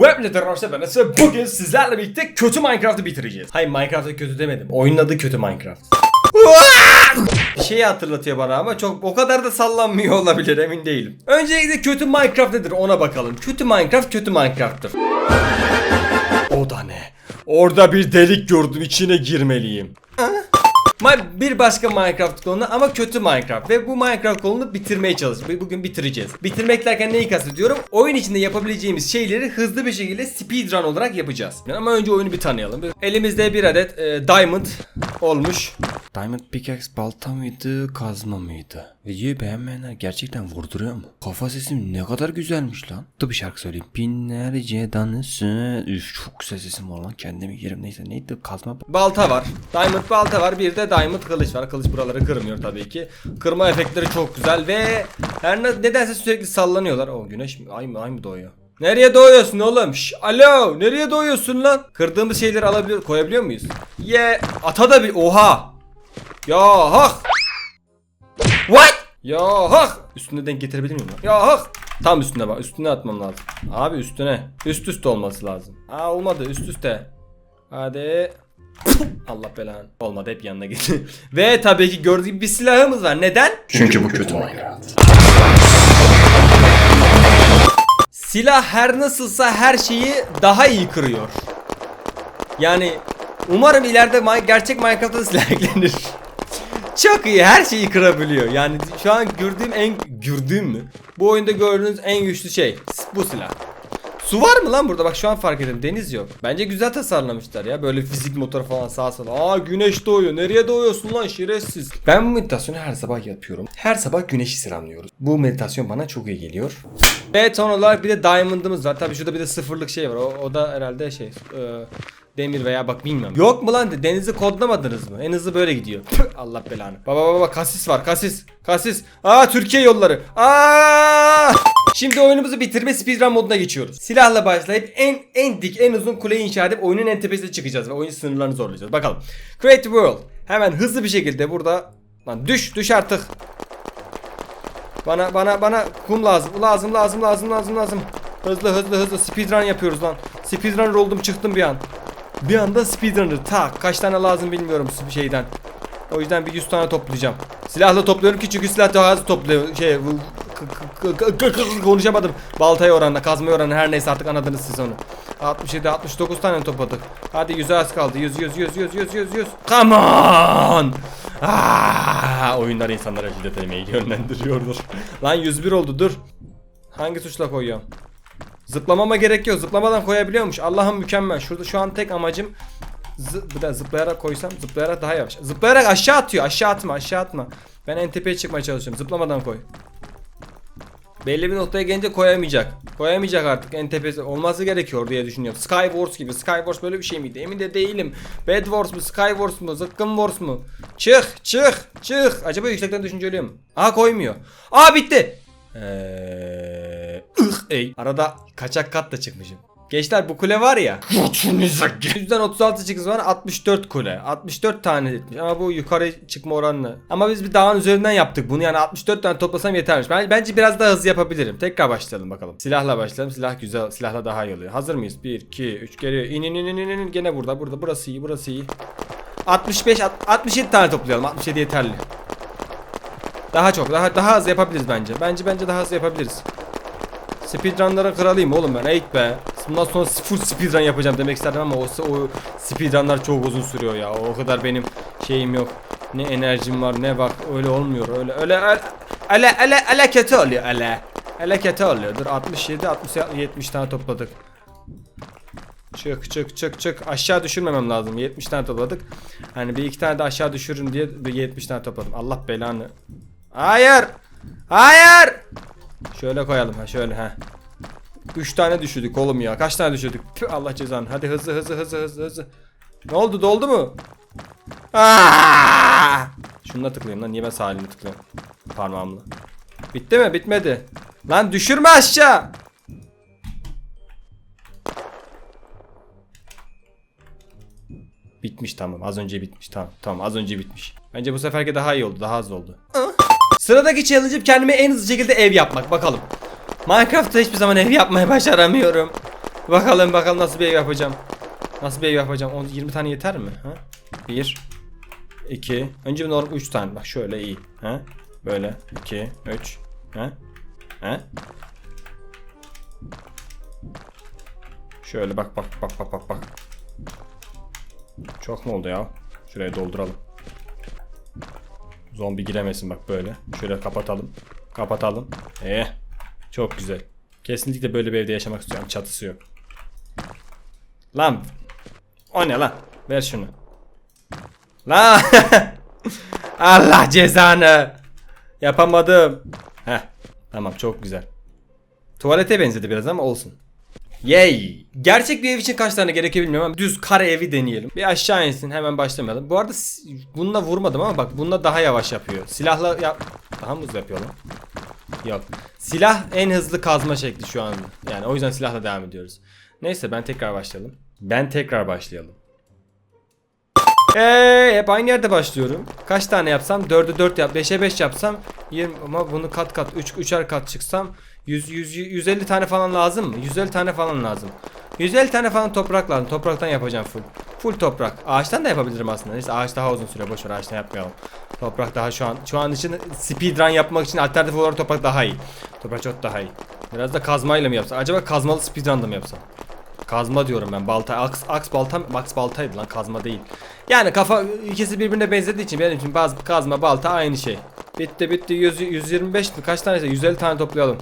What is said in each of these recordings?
Arkadaşlar ben Efe. Bugün sizlerle birlikte kötü Minecraft'ı bitireceğiz. Hayır Minecraft'ı kötü demedim. Oyunun adı kötü Minecraft. Bir şeyi hatırlatıyor bana ama çok o kadar da sallanmıyor olabilir emin değilim. Öncelikle kötü Minecraft nedir ona bakalım. Kötü Minecraft kötü Minecraft'tır. O da ne? Orada bir delik gördüm içine girmeliyim. Bir başka Minecraft konu ama kötü Minecraft ve bu Minecraft konunu bitirmeye çalışıyoruz. Bugün bitireceğiz. Bitirmek derken neyi kastediyorum? Oyun içinde yapabileceğimiz şeyleri hızlı bir şekilde speedrun olarak yapacağız. Ama önce oyunu bir tanıyalım. Elimizde bir adet e, diamond olmuş. Diamond pickaxe balta mıydı, kazma mıydı? Videoyu beğenmeyenler gerçekten vurduruyor mu? Kafa sesim ne kadar güzelmiş lan. Dur bir şarkı söyleyeyim. Binlerce danısı. Üf çok güzel sesim var lan kendimi yerim. Neyse neydi kazma. Balta var. Diamond balta var. Bir de diamond kılıç var. Kılıç buraları kırmıyor tabii ki. Kırma efektleri çok güzel ve her ne, nedense sürekli sallanıyorlar. O güneş mi? Ay mı? Ay mı doğuyor? Nereye doğuyorsun oğlum? Şş, alo, nereye doğuyorsun lan? Kırdığımız şeyleri alabiliyor, koyabiliyor muyuz? Ye, ata da bir oha. Ya hak. What? Ya hak. Üstüne denk getirebilir miyim? Ya hak. Tam üstüne bak. Üstüne atmam lazım. Abi üstüne. Üst üste olması lazım. Aa olmadı. Üst üste. Hadi. Allah belanı. Olmadı hep yanına gitti. Ve tabii ki gördüğü gibi bir silahımız var. Neden? Çünkü bu kötü Minecraft. Silah her nasılsa her şeyi daha iyi kırıyor. Yani umarım ileride mi- gerçek Minecraft'ta silah eklenir. Çok iyi her şeyi kırabiliyor. Yani şu an gördüğüm en gördüğüm mü? Bu oyunda gördüğünüz en güçlü şey bu silah. Su var mı lan burada? Bak şu an fark ettim. Deniz yok. Bence güzel tasarlamışlar ya. Böyle fizik motor falan sağa sola. Aa güneş doğuyor. Nereye doğuyorsun lan şerefsiz? Ben bu meditasyonu her sabah yapıyorum. Her sabah güneşi selamlıyoruz. Bu meditasyon bana çok iyi geliyor. Ve son olarak bir de diamond'ımız var. Tabii şurada bir de sıfırlık şey var. O, o da herhalde şey. e, demir veya bak bilmiyorum. Yok mu lan? Denizi kodlamadınız mı? En hızlı böyle gidiyor. Allah belanı. Baba baba kasis var. Kasis. Kasis. Aa Türkiye yolları. Aa! Şimdi oyunumuzu bitirme speedrun moduna geçiyoruz. Silahla başlayıp en en dik en uzun kuleyi inşa edip oyunun en tepesine çıkacağız ve oyun sınırlarını zorlayacağız. Bakalım. Create World. Hemen hızlı bir şekilde burada lan düş düş artık. Bana bana bana kum lazım. Lazım lazım lazım lazım lazım. Hızlı hızlı hızlı speedrun yapıyoruz lan. Speedrunner oldum çıktım bir an. Bir anda speedrunner tak kaç tane lazım bilmiyorum bir şeyden. O yüzden bir 100 tane toplayacağım. Silahla topluyorum ki çünkü silah daha hızlı topluyor. Şey konuşamadım. Baltaya oranla, kazmaya oranla her neyse artık anladınız siz onu. 67 69 tane topladık. Hadi 100'e az kaldı. 100 100 100 100 100 100 100. Come on! Ah, oyunlar insanlara şiddet etmeyi yönlendiriyordur. Lan 101 oldu dur. Hangi tuşla koyuyorum? Zıplamama gerek yok. Zıplamadan koyabiliyormuş. Allah'ım mükemmel. Şurada şu an tek amacım zı de zıplayarak koysam zıplayarak daha yavaş. Zıplayarak aşağı atıyor. Aşağı atma, aşağı atma. Ben en tepeye çıkmaya çalışıyorum. Zıplamadan koy. Belli bir noktaya gelince koyamayacak. Koyamayacak artık en tepesi olması gerekiyor diye düşünüyorum. Skywars gibi. Skywars böyle bir şey miydi? Emin de değilim. Bed Wars mu? Skywars mu? Zıkkım Wars mu? Çık, çık, çık. Acaba yüksekten düşünce ölüyor mu? Aha koymuyor. Aa bitti. Eee, ey. Arada kaçak kat da çıkmışım. Gençler bu kule var ya. Yüzden 36 çıkız var 64 kule. 64 tane etmiş ama bu yukarı çıkma oranlı. Ama biz bir dağın üzerinden yaptık bunu yani 64 tane toplasam yetermiş. Ben, bence biraz daha hızlı yapabilirim. Tekrar başlayalım bakalım. Silahla başlayalım. Silah güzel. Silahla daha iyi oluyor. Hazır mıyız? 1, 2, 3 geliyor. İn in in in in. Gene burada burada. Burası iyi burası iyi. 65 alt- 67 tane toplayalım. 67 yeterli. Daha çok daha daha az yapabiliriz bence. Bence bence daha az yapabiliriz. Speedrun'ların kralıyım oğlum ben. Eğit be. Bundan sonra full speedrun yapacağım demek isterdim ama o, o speedrunlar çok uzun sürüyor ya. O kadar benim şeyim yok. Ne enerjim var ne bak öyle olmuyor. Öyle öyle öyle öyle öyle, öyle kötü oluyor öyle. Öyle kötü oluyor. Dur 67 60 70 tane topladık. Çık çık çık çık. Aşağı düşürmemem lazım. 70 tane topladık. Hani bir iki tane de aşağı düşürün diye bir 70 tane topladım. Allah belanı. Hayır. Hayır. Şöyle koyalım ha şöyle ha. 3 tane düşürdük oğlum ya. Kaç tane düşürdük? Tüh, Allah cezanı. Hadi hızlı hızlı hızlı hızlı hızlı. Ne oldu? Doldu mu? Aa! Şununla tıklayayım lan. Niye ben sağ elimle tıklıyorum? Parmağımla. Bitti mi? Bitmedi. Lan düşürme aşağı. Bitmiş tamam. Az önce bitmiş. Tamam. Tamam az önce bitmiş. Bence bu seferki daha iyi oldu. Daha az oldu. Sıradaki challenge'ım kendime en hızlı şekilde ev yapmak. Bakalım. Minecraft'ta hiçbir zaman ev yapmaya başaramıyorum. Bakalım bakalım nasıl bir ev yapacağım. Nasıl bir ev yapacağım? 10, 20 tane yeter mi? Ha? 1 2 Önce normal 3 tane. Bak şöyle iyi. Ha? Böyle 2 3 Ha? Ha? Şöyle bak bak bak bak bak bak. Çok mu oldu ya? Şurayı dolduralım. Zombi giremesin bak böyle. Şöyle kapatalım. Kapatalım. Eh. Çok güzel. Kesinlikle böyle bir evde yaşamak istiyorum. Çatısı yok. Lan. O ne lan? Ver şunu. Lan. Allah cezanı. Yapamadım. Heh. Tamam çok güzel. Tuvalete benzedi biraz ama olsun. Yay! Gerçek bir ev için kaç tane gerekiyor bilmiyorum ama düz kare evi deneyelim. Bir aşağı insin hemen başlamayalım. Bu arada bununla vurmadım ama bak bununla daha yavaş yapıyor. Silahla yap... Daha mı hızlı yapıyor lan? Yok. Silah en hızlı kazma şekli şu anda. Yani o yüzden silahla devam ediyoruz. Neyse ben tekrar başlayalım. Ben tekrar başlayalım. Eee hep aynı yerde başlıyorum. Kaç tane yapsam? 4'e 4 yap. 5'e 5 yapsam 20 ama bunu kat kat 3 üçer kat çıksam 100, 100 150 tane falan lazım mı? 150 tane falan lazım. 150 tane falan toprak lazım. Topraktan yapacağım full. Full toprak. Ağaçtan da yapabilirim aslında. Neyse ağaç daha uzun süre boş ver ağaçtan yapmayalım. Toprak daha şu an şu an için speedrun yapmak için alternatif olarak toprak daha iyi. Toprak çok daha iyi. Biraz da kazmayla mı yapsam? Acaba kazmalı speedrun da mı yapsam? Kazma diyorum ben balta. Aks, aks balta aks baltaydı lan kazma değil. Yani kafa ikisi birbirine benzediği için benim için bazı kazma balta aynı şey. Bitti bitti 100, 125 mi kaç taneyse 150 tane toplayalım.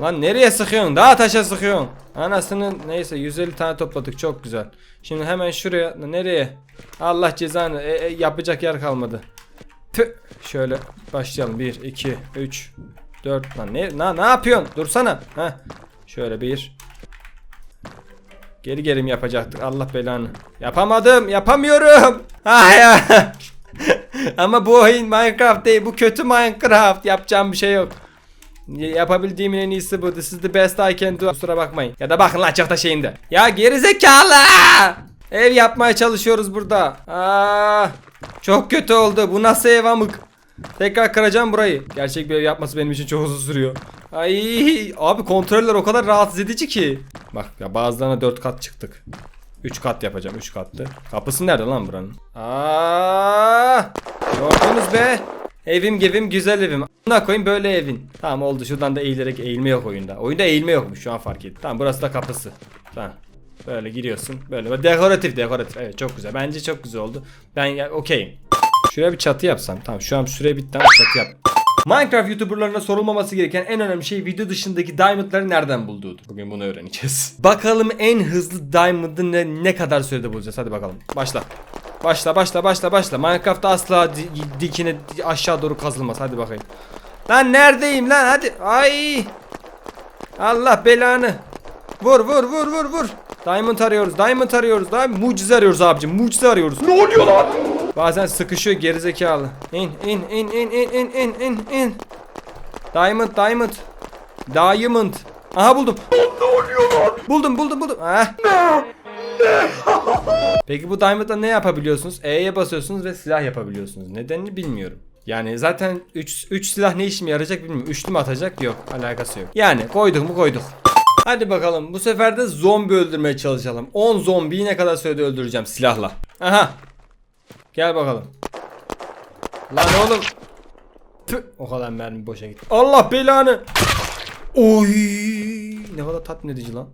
Lan nereye sıkıyorsun? Daha taşa sıkıyorsun. Anasının neyse 150 tane topladık çok güzel. Şimdi hemen şuraya nereye? Allah cezanı e, e, yapacak yer kalmadı. Tüh. Şöyle başlayalım. 1 2 3 4 lan ne na, ne yapıyorsun? Dursana. Ha. Şöyle 1 Geri gerim yapacaktık. Allah belanı. Yapamadım. Yapamıyorum. Hayır. Ama bu oyun Minecraft değil. Bu kötü Minecraft. Yapacağım bir şey yok. Yapabildiğimin en iyisi bu. This is the best I can do. Kusura bakmayın. Ya da bakın lan çok da şeyinde. Ya gerizekalı. Ev yapmaya çalışıyoruz burada. Aa, çok kötü oldu. Bu nasıl ev amık? Tekrar kıracağım burayı. Gerçek bir ev yapması benim için çok uzun sürüyor. Ay abi kontroller o kadar rahatsız edici ki. Bak ya bazılarına 4 kat çıktık. 3 kat yapacağım 3 kattı. Kapısı nerede lan buranın? Aa! Gördünüz be. Evim gevim güzel evim. Buna koyayım böyle evin. Tamam oldu şuradan da eğilerek eğilme yok oyunda. Oyunda eğilme yokmuş şu an fark ettim. Tamam burası da kapısı. Tamam. Böyle giriyorsun. Böyle dekoratif dekoratif. Evet çok güzel. Bence çok güzel oldu. Ben okeyim. Şuraya bir çatı yapsam. Tamam şu an süre bitti ama çatı yap. Minecraft YouTuberlarına sorulmaması gereken en önemli şey video dışındaki diamondları nereden bulduğudur. Bugün bunu öğreneceğiz. Bakalım en hızlı diamond'ı ne, ne kadar sürede bulacağız. Hadi bakalım. Başla. Başla başla başla başla. Minecraft'ta asla di- dikine aşağı doğru kazılmaz. Hadi bakayım. Lan neredeyim lan hadi. Ay. Allah belanı. Vur vur vur vur vur. Diamond arıyoruz. Diamond arıyoruz. Diamond mucize arıyoruz abicim. Mucize arıyoruz. Ne oluyor lan? Bazen sıkışıyor gerizekalı. İn in in in in in in in in. Diamond diamond. Diamond. Aha buldum. Ne oluyor lan? Buldum buldum buldum. Ah. Peki bu Diamond'da ne yapabiliyorsunuz? E'ye basıyorsunuz ve silah yapabiliyorsunuz. Nedenini bilmiyorum. Yani zaten 3 3 silah ne işime yarayacak bilmiyorum. Üçlü mü atacak? Yok. Alakası yok. Yani koyduk mu koyduk. Hadi bakalım bu sefer de zombi öldürmeye çalışalım. 10 zombiyi ne kadar sürede öldüreceğim silahla. Aha. Gel bakalım. Lan oğlum. Tüh, o kadar mermi boşa gitti. Allah belanı. Oy! Ne kadar tatmin edici lan.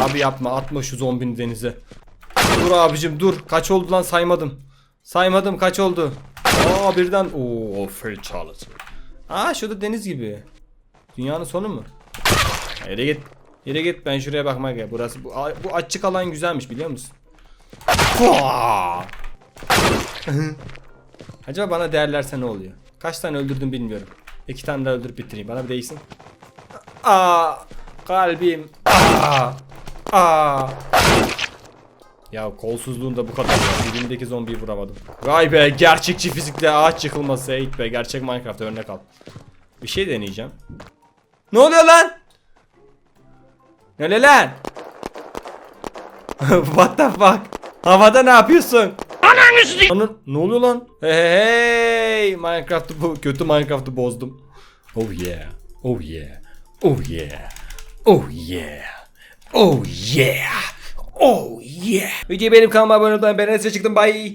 Abi yapma atma şu zombini denize. Dur abicim dur. Kaç oldu lan saymadım. Saymadım kaç oldu. Aa birden. Oo fatality. Aa şurada deniz gibi. Dünyanın sonu mu? Yere git. Yere git ben şuraya bakmaya gel. Burası bu, bu açık alan güzelmiş biliyor musun? Acaba bana değerlerse ne oluyor? Kaç tane öldürdüm bilmiyorum. İki tane daha öldürüp bitireyim. Bana bir değsin. Aa, kalbim. Aa, aa. Ya kolsuzluğun da bu kadar ya. Dibimdeki zombiyi vuramadım. Vay be gerçekçi fizikle ağaç yıkılması. Eğit be gerçek Minecraft örnek al. Bir şey deneyeceğim. Ne oluyor lan? Ne oluyor lan? What the fuck? Havada ne yapıyorsun? Ananı ne oluyor lan? Hey hey hey Minecraft'ı bu kötü Minecraft'ı bozdum. Oh yeah. Oh yeah. Oh yeah. Oh yeah. Oh yeah. Oh yeah. Videoyu benim kanalıma abone olmayı ben size çıktım. Bye.